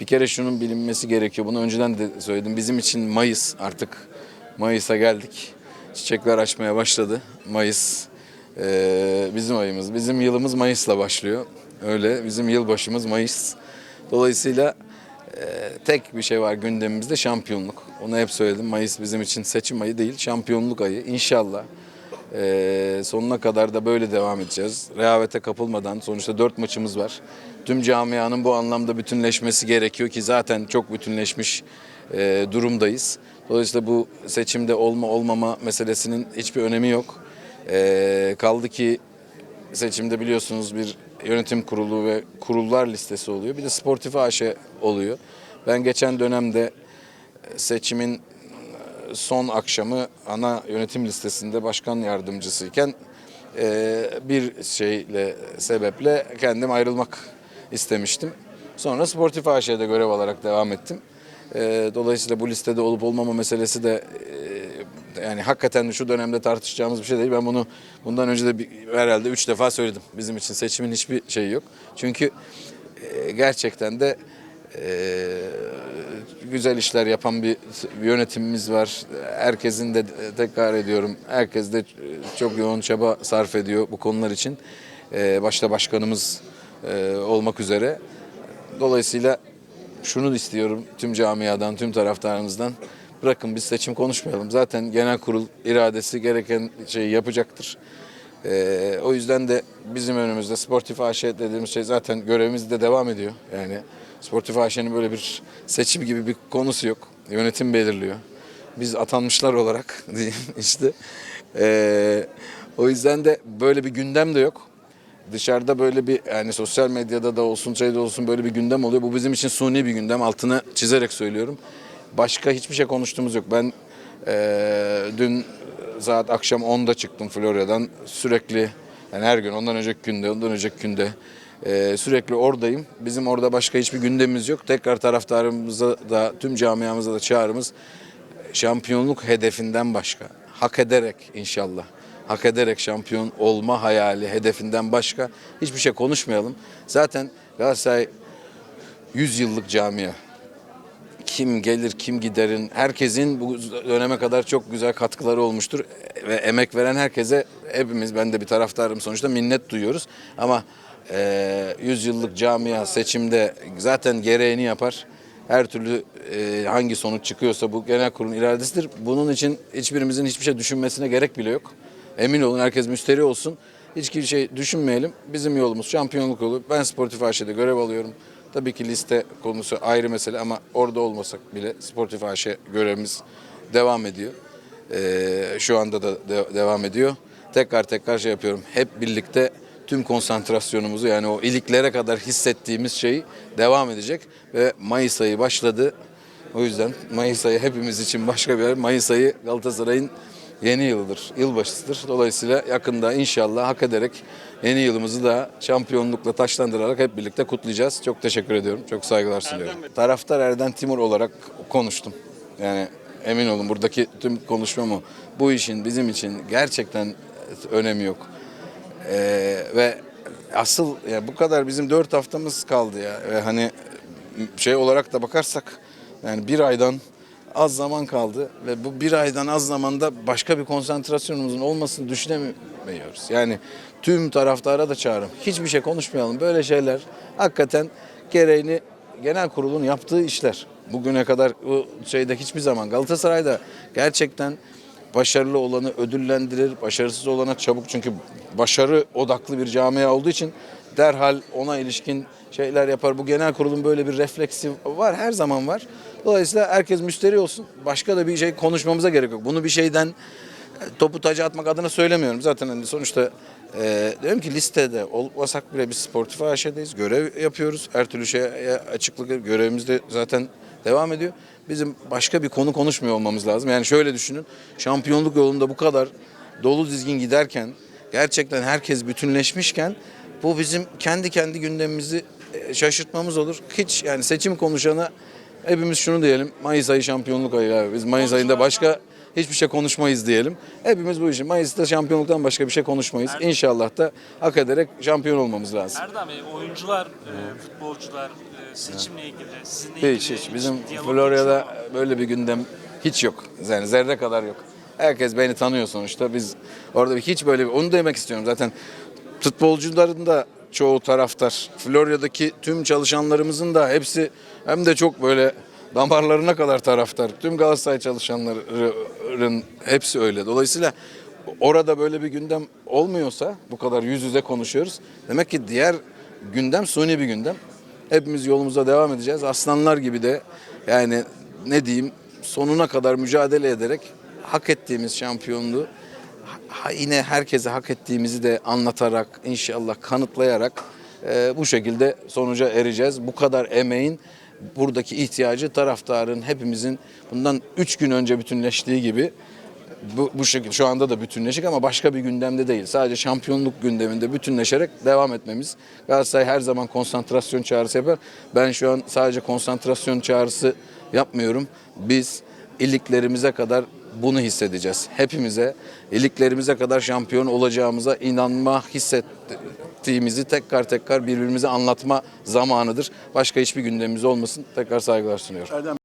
Bir kere şunun bilinmesi gerekiyor. Bunu önceden de söyledim. Bizim için Mayıs artık Mayıs'a geldik. Çiçekler açmaya başladı. Mayıs eee, bizim ayımız. Bizim yılımız Mayıs'la başlıyor. Öyle bizim yılbaşımız Mayıs. Dolayısıyla eee, tek bir şey var gündemimizde şampiyonluk. Onu hep söyledim. Mayıs bizim için seçim ayı değil, şampiyonluk ayı. İnşallah eee, sonuna kadar da böyle devam edeceğiz. Rehavete kapılmadan sonuçta dört maçımız var. Tüm camianın bu anlamda bütünleşmesi gerekiyor ki zaten çok bütünleşmiş eee, durumdayız. Dolayısıyla bu seçimde olma olmama meselesinin hiçbir önemi yok. Eee, kaldı ki seçimde biliyorsunuz bir yönetim kurulu ve kurullar listesi oluyor. Bir de sportif AŞ oluyor. Ben geçen dönemde e, seçimin e, son akşamı ana yönetim listesinde başkan yardımcısıyken e, bir şeyle sebeple kendim ayrılmak istemiştim. Sonra Sportif AŞ'de görev alarak devam ettim. E, Dolayısıyla bu listede olup olmama meselesi de e, yani hakikaten şu dönemde tartışacağımız bir şey değil. Ben bunu bundan önce de bir, herhalde üç defa söyledim. Bizim için seçimin hiçbir şeyi yok. Çünkü gerçekten de e, güzel işler yapan bir yönetimimiz var. Herkesin de tekrar ediyorum, herkes de çok yoğun çaba sarf ediyor bu konular için. E, başta başkanımız e, olmak üzere. Dolayısıyla şunu istiyorum tüm camiadan, tüm taraftarımızdan. Bırakın biz seçim konuşmayalım. Zaten genel kurul iradesi gereken şeyi yapacaktır. Ee, o yüzden de bizim önümüzde Sportif AŞ dediğimiz şey zaten görevimiz de devam ediyor. Yani Sportif AŞ'nin böyle bir seçim gibi bir konusu yok. Yönetim belirliyor. Biz atanmışlar olarak diyeyim işte. Ee, o yüzden de böyle bir gündem de yok dışarıda böyle bir yani sosyal medyada da olsun şeyde olsun böyle bir gündem oluyor. Bu bizim için suni bir gündem. Altını çizerek söylüyorum. Başka hiçbir şey konuştuğumuz yok. Ben eee, dün saat akşam 10'da çıktım Florya'dan. Sürekli yani her gün ondan önceki günde ondan önceki günde eee, sürekli oradayım. Bizim orada başka hiçbir gündemimiz yok. Tekrar taraftarımıza da tüm camiamıza da çağrımız şampiyonluk hedefinden başka. Hak ederek inşallah. Hak ederek şampiyon olma hayali, hedefinden başka hiçbir şey konuşmayalım. Zaten Galatasaray 100 yıllık camia. Kim gelir, kim giderin, herkesin bu döneme kadar çok güzel katkıları olmuştur. Ve emek veren herkese hepimiz, ben de bir taraftarım sonuçta minnet duyuyoruz. Ama eee 100 yıllık camia seçimde zaten gereğini yapar her türlü e, hangi sonuç çıkıyorsa bu genel kurulun iradesidir. Bunun için hiçbirimizin hiçbir şey düşünmesine gerek bile yok. Emin olun herkes müsteri olsun. Hiçbir şey düşünmeyelim. Bizim yolumuz şampiyonluk yolu. Ben Sportif AŞ'de görev alıyorum. Tabii ki liste konusu ayrı mesele ama orada olmasak bile Sportif AŞ görevimiz devam ediyor. Ee, şu anda da de- devam ediyor. Tekrar tekrar şey yapıyorum. Hep birlikte tüm konsantrasyonumuzu yani o iliklere kadar hissettiğimiz şey devam edecek ve Mayıs ayı başladı. O yüzden Mayıs ayı hepimiz için başka bir yer. Mayıs ayı Galatasaray'ın yeni yılıdır, yılbaşıdır. Dolayısıyla yakında inşallah hak ederek yeni yılımızı da şampiyonlukla taşlandırarak hep birlikte kutlayacağız. Çok teşekkür ediyorum. Çok saygılar sunuyorum. Taraftar Erden Timur olarak konuştum. Yani emin olun buradaki tüm konuşmam o. Bu işin bizim için gerçekten önemi yok. Ee, ve asıl ya bu kadar bizim dört haftamız kaldı ya. Ve hani şey olarak da bakarsak yani bir aydan az zaman kaldı ve bu bir aydan az zamanda başka bir konsantrasyonumuzun olmasını düşünemiyoruz. Yani tüm taraftara da çağırım. Hiçbir şey konuşmayalım. Böyle şeyler hakikaten gereğini genel kurulun yaptığı işler. Bugüne kadar bu şeyde hiçbir zaman Galatasaray'da gerçekten başarılı olanı ödüllendirir, başarısız olana çabuk çünkü başarı odaklı bir camia olduğu için derhal ona ilişkin şeyler yapar. Bu genel kurulun böyle bir refleksi var, her zaman var. Dolayısıyla herkes müşteri olsun. Başka da bir şey konuşmamıza gerek yok. Bunu bir şeyden e, topu taca atmak adına söylemiyorum. Zaten hani sonuçta e, diyorum ki listede olmasak bile biz sportif AŞ'deyiz. Görev yapıyoruz. Her türlü şeye açıklık görevimiz de zaten devam ediyor. Bizim başka bir konu konuşmuyor olmamız lazım. Yani şöyle düşünün. Şampiyonluk yolunda bu kadar dolu dizgin giderken gerçekten herkes bütünleşmişken bu bizim kendi kendi gündemimizi e, şaşırtmamız olur. Hiç yani seçim konuşana hepimiz şunu diyelim. Mayıs ayı şampiyonluk ayı abi. Biz Mayıs ayında başka hiçbir şey konuşmayız diyelim. Hepimiz bu işin. Mayıs'ta şampiyonluktan başka bir şey konuşmayız. İnşallah da hak ederek şampiyon olmamız lazım. Erdem Bey, oyuncular, e, futbolcular e, seçimle ilgili, sizinle ilgili Hiç hiç. Bizim diyalog Florya'da geçiyor böyle bir gündem hiç yok. Yani zerre kadar yok. Herkes beni tanıyor sonuçta. Biz orada bir- hiç böyle bir, onu demek istiyorum zaten. Futbolcuların da çoğu taraftar. Florya'daki tüm çalışanlarımızın da hepsi hem de çok böyle damarlarına kadar taraftar. Tüm Galatasaray çalışanların hepsi öyle. Dolayısıyla orada böyle bir gündem olmuyorsa bu kadar yüz yüze konuşuyoruz. Demek ki diğer gündem suni bir gündem. Hepimiz yolumuza devam edeceğiz. Aslanlar gibi de yani ne diyeyim sonuna kadar mücadele ederek hak ettiğimiz şampiyonluğu ha- yine herkese hak ettiğimizi de anlatarak inşallah kanıtlayarak e, bu şekilde sonuca ereceğiz. Bu kadar emeğin buradaki ihtiyacı taraftarın hepimizin bundan 3 gün önce bütünleştiği gibi bu, bu şekilde şu anda da bütünleşik ama başka bir gündemde değil. Sadece şampiyonluk gündeminde bütünleşerek devam etmemiz. Galatasaray her zaman konsantrasyon çağrısı yapar. Ben şu an sadece konsantrasyon çağrısı yapmıyorum. Biz iliklerimize kadar bunu hissedeceğiz. Hepimize iliklerimize kadar şampiyon olacağımıza inanma, hissettiğimizi tekrar tekrar birbirimize anlatma zamanıdır. Başka hiçbir gündemimiz olmasın. Tekrar saygılar sunuyorum.